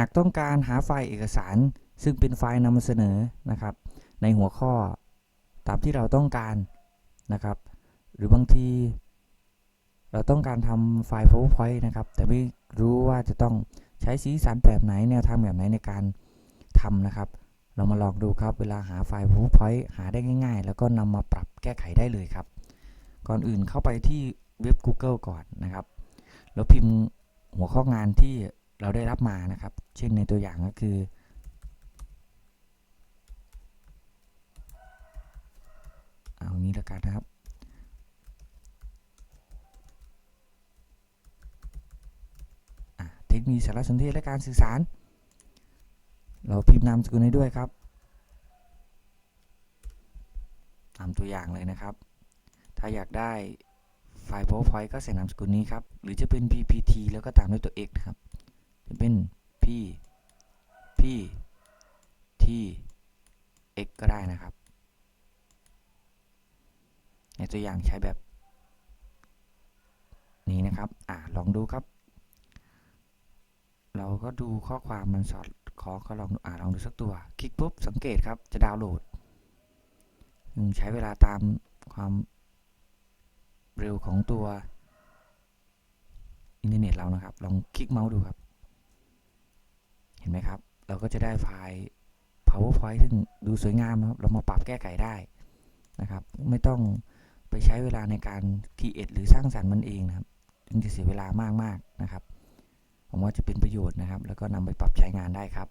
ากต้องการหาไฟล์เอกสาร ซึ่งเป็นไฟล์นำเสนอนะครับ ในหัวข้อตามที่เราต้องการนะครับ หรือบางที เราต้องการทำไฟล์ powerpoint นะครับ แต่ไม่รู้ว่าจะต้องใช้สีสันแบบไหนแนวทางแบบไหนในการทำนะครับ เรามาลองดูครับเวลาหาไฟล์ powerpoint หาได้ง่าย ๆ แล้วก็นำมาปรับแก้ไขได้เลยครับ ก่อนอื่นเข้าไปที่เว็บ Google ก่อนนะครับ แล้วพิมพ์หัวข้องานที่ เราได้รับมานะครับ เช่นในตัวอย่างก็คือ เอางี้แล้วกันนะครับ เทคโนโลยีสารสนเทศและการสื่อสาร เราพิมพ์นามสกุลให้ด้วยครับตามตัวอย่างเลยนะครับ ถ้าอยากได้ไฟล์ PowerPoint ก็ใส่นามสกุลนี้ครับ หรือจะเป็น PPT แล้วก็ตามด้วยตัว x ครับ จะเป็น p p t x ก็ได้นะครับ ในตัวอย่างใช้แบบ นี้นะครับ อ่าลองดูครับ เราก็ดูข้อความมันสอดคล้องก็ลองอ่าลองดูสักตัว คลิกปุ๊บสังเกตครับจะดาวน์โหลดใช้เวลาตามความเร็วของตัวอินเทอร์เน็ตเรานะครับ ลองคลิกเมาส์ดูครับ ครับ เราก็จะได้ไฟล์ powerpoint ซึ่งดูสวยงามนะครับ เรามาปรับแก้ไขได้นะครับ ไม่ต้องไปใช้เวลาในการ create หรือสร้างสรรค์มันเองนะครับจึงจะเสียเวลามากๆนะครับ ผมว่าจะเป็นประโยชน์นะครับ แล้วก็นำไปปรับใช้งานได้ครับ